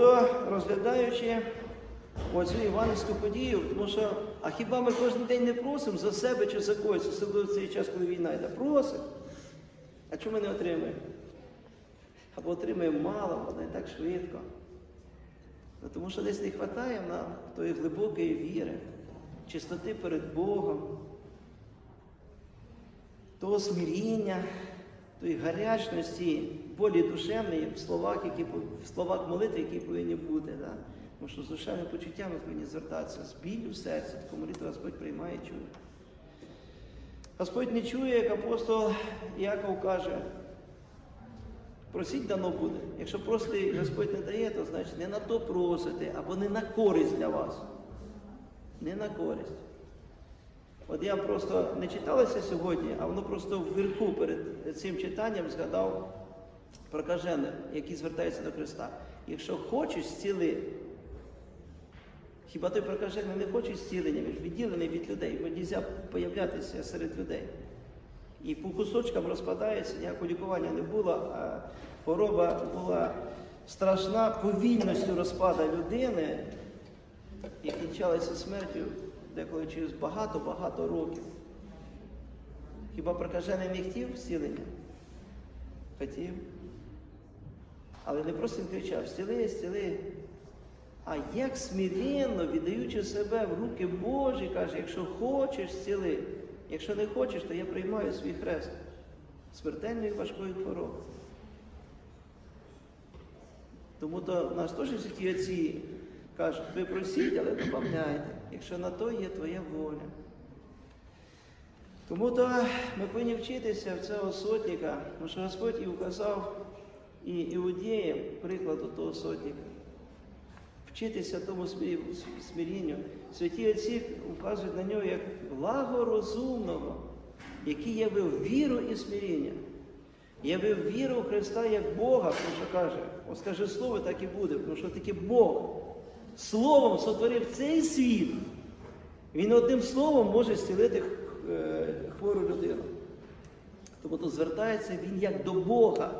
то розглядаючи оцю іванівську подію, тому що, а хіба ми кожен день не просимо за себе чи за когось, особливо в цей час, коли війна йде? Просимо. А чому ми не отримуємо? Або отримуємо мало, або не так швидко. Ну, тому що десь не вистачає нам тої глибокої віри, чистоти перед Богом, того смиріння, тої гарячності, болі душевної в словах, які, в словах молитви, які повинні бути. Да? Тому що з душевними почуттями повинні звертатися, з біллю в серці, таку молитву Господь приймає і чує. Господь не чує, як апостол Яков каже, просіть дано буде. Якщо просите Господь не дає, то значить не на то просите, або не на користь для вас. Не на користь. От я просто не читалося сьогодні, а воно просто вверху перед цим читанням згадав прокажених, які звертаються до Христа. Якщо хочеш зціли, хіба той прокажений не хоче зцілення, він відділений від людей, бо нельзя появлятися серед людей. І по кусочкам розпадається, ніякого лікування не було, а хвороба була страшна повільністю розпада людини і кінчалася смертю деколи через багато-багато років. Хіба прокажений не хотів зцілення? Хотів. Але не просто він кричав, стіли, стіли. А як смиренно, віддаючи себе в руки Божі, каже, якщо хочеш, зціли. Якщо не хочеш, то я приймаю свій хрест смертельної важкої хвороби. Тому то нас теж святі отці кажуть, ви просіть, але додавайте, якщо на то є твоя воля. Тому то ми повинні вчитися в цього сотника, тому що Господь і указав і іудеям прикладу того сотника. Вчитися тому смирінню. Святі отці вказують на нього як благорозумного, який явив віру і смиріння. Явив віру в Христа як Бога, тому що каже, ось скаже слово, так і буде, тому що таки Бог словом сотворив цей світ. Він одним словом може зцілити е, хвору людину. Тому звертається він як до Бога.